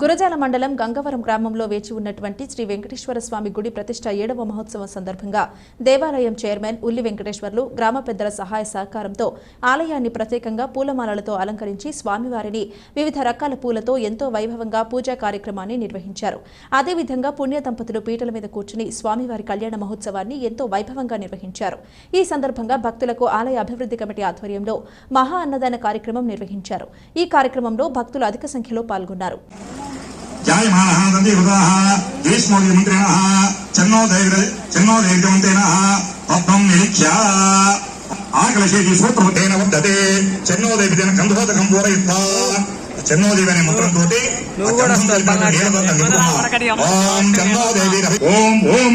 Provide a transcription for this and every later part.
గురజాల మండలం గంగవరం గ్రామంలో వేచి ఉన్నటువంటి శ్రీ వెంకటేశ్వర స్వామి గుడి ప్రతిష్ట ఏడవ మహోత్సవం సందర్భంగా దేవాలయం చైర్మన్ ఉల్లి వెంకటేశ్వర్లు గ్రామ పెద్దల సహాయ సహకారంతో ఆలయాన్ని ప్రత్యేకంగా పూలమాలలతో అలంకరించి స్వామివారిని వివిధ రకాల పూలతో ఎంతో వైభవంగా పూజా కార్యక్రమాన్ని నిర్వహించారు. అదేవిధంగా పుణ్య దంపతులు పీటల మీద కూర్చుని స్వామివారి కళ్యాణ మహోత్సవాన్ని ఎంతో వైభవంగా నిర్వహించారు. ఈ సందర్భంగా భక్తులకు ఆలయ అభివృద్ధి కమిటీ ఆధ్వర్యంలో మహా అన్నదాన కార్యక్రమం నిర్వహించారు. ఈ కార్యక్రమంలో భక్తులు అధిక సంఖ్యలో పాల్గొన్నారు. జాయమాన దండీకృతా గ్రీష్మోదయమంత్రిణ చెన్నోదయ చెన్నోదయమంత్రిణ పద్మం నిరీక్ష ఆకలశేషి సూత్రముఖేన వర్ధతే చెన్నోదయ కంధోదకం పూరయిత్వా చెన్నోదేవి అనే మంత్రంతో ఓం చెన్నోదేవి ఓం ఓం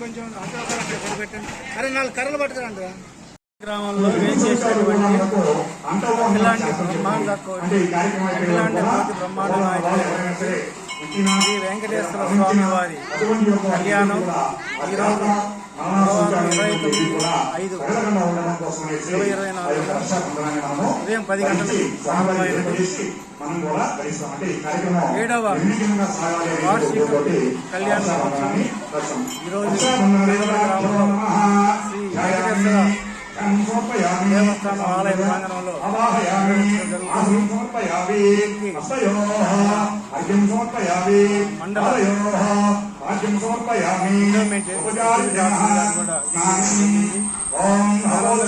కొంచెం అరే నాలుగు కర్రలు పట్టుకురండి గ్రామంలో ఇలాంటి బ్రహ్మాండ కోటి ఇలాంటి కోటి బ్రహ్మాండ శ్రీ వెంకటేశ్వర స్వామి వారి కళ్యాణం ఈరోజు ఇరవై ఐదు ఇరవై ఇరవై నాలుగు ఉదయం పది గంటలకు ఏడవ వార్షిక కళ్యాణ మహోత్సవం ఈరోజు గ్రామంలో శ్రీ వెంకటేశ్వర దేవస్థానం ఆలయ ప్రాంగణంలో మండల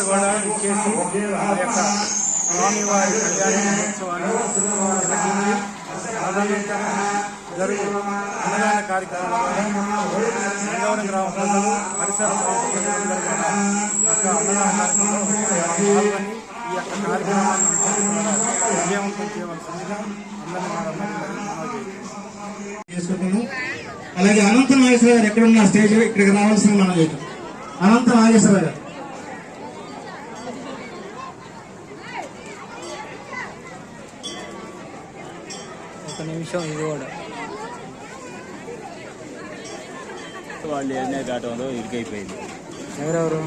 కూడా ఇచ్చేసి ఆ యొక్క స్వామివారి కళ్యాణ మహోత్సవాన్ని తిలకించి ఆనందించడం జరుగు అన్నదాన కార్యక్రమంలో శ్రీగౌరం గ్రామ ప్రజలు పరిసర ప్రాంత ప్రజలందరూ కూడా ఈ యొక్క అన్నదాన కార్యక్రమంలో పాల్గొని ఈ యొక్క కార్యక్రమాన్ని విజయవంతం చేయవలసిందిగా అందరినీ మనవి చేసుకుంటున్నాం అలాగే అనంత నాగేశ్వర గారు ఎక్కడ ఉన్న స్టేజ్ ఇక్కడికి రావాల్సిన మనం చేయటం అనంత నాగేశ్వర గారు. ఒక నిమిషం ఇది కూడా. వాళ్ళు ఎన్నే కావడంలో ఇరుకైపోయింది. ఎవరెవరు?